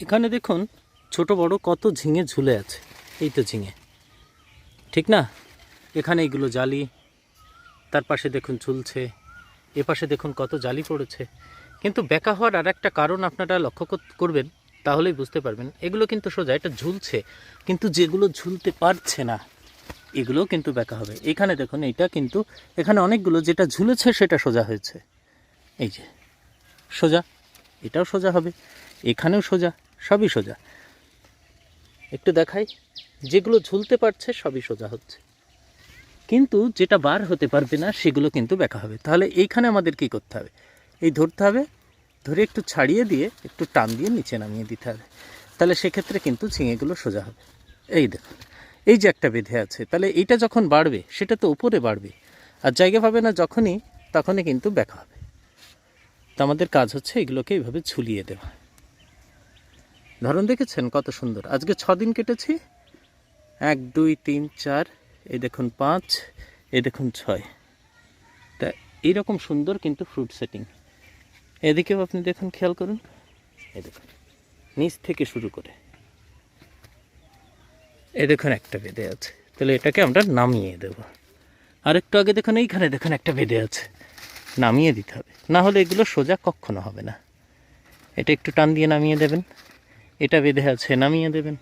এখানে দেখুন, ছোট বড় কত ঝিঙে ঝুলে আছে। এই তো ঝিঙে। ঠিক না? এখানে এইগুলো জালি, তার পাশে দেখুন ঝুলছে, এ পাশে দেখুন কত জালি পড়েছে। কিন্তু বেকা হওয়ার আর একটা কারণ আপনারা লক্ষ্য করবেন, তাহলেই বুঝতে পারবেন, এগুলো কিন্তু সোজা, এটা ঝুলছে, কিন্তু যেগুলো ঝুলতে পারছে না এগুলো কিন্তু বেকা হবে। এখানে দেখুন, এইটা কিন্তু, এখানে অনেকগুলো, যেটা ঝুলেছে সেটা সোজা হয়েছে। এই যে, সোজা, এটাও সোজা হবে, এখানেও সোজা। সবই সোজা। একটু দেখাই, যেগুলো ঝুলতে পারছে সবই সোজা হচ্ছে। কিন্তু যেটা বার হতে পারবে না, সেগুলো কিন্তু বেঁকা হবে। তাহলে এইখানে আমাদের কি করতে হবে? এই ধরতে হবে, ধরে একটু ছাড়িয়ে দিয়ে, একটু টান দিয়ে নিচে নামিয়ে দিতে হবে। তাহলে সেক্ষেত্রে কিন্তু ঝিঙেগুলো সোজা হবে। এই দেখুন, এই যে একটা বেঁধে আছে, তাহলে এইটা যখন বাড়বে, সেটা তো উপরে বাড়বে। আর জায়গা পাবে না যখনই, তখনই কিন্তু বেঁকা হবে। তো আমাদের কাজ হচ্ছে এগুলোকে এইভাবে ঝুলিয়ে দেওয়া। ধরন দেখেছেন কত সুন্দর? আজকে ছ দিন কেটেছি। এক, দুই, তিন, চার, এই দেখুন পাঁচ, এই দেখুন ছয়। তা এইরকম সুন্দর কিন্তু ফ্রুট সেটিং এদিকেও আপনি দেখুন, খেয়াল করুন। এই দেখুন, নিচ থেকে শুরু করে। এ দেখুন একটা বেঁধে আছে। তাহলে এটাকে আমরা নামিয়ে দেব। আর একটু আগে দেখুন, এইখানে দেখুন একটা বেঁধে আছে। নামিয়ে দিতে হবে। না হলে এগুলো সোজা কখনো হবে না। এটা একটু টান দিয়ে নামিয়ে দেবেন। এটা বেঁধে আছে, নামিয়ে দেবেন।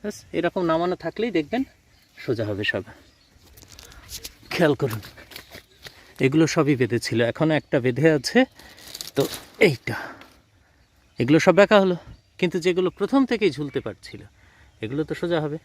ব্যাস, এরকম নামানো থাকলেই দেখবেন সোজা হবে সব। খেয়াল করুন, এগুলো সবই বেঁধে ছিল এখনও একটা বেঁধে আছে, তো এইটা। এগুলো সব একা হলো, কিন্তু যেগুলো প্রথম থেকেই ঝুলতে পারছিল, এগুলো তো সোজা হবে।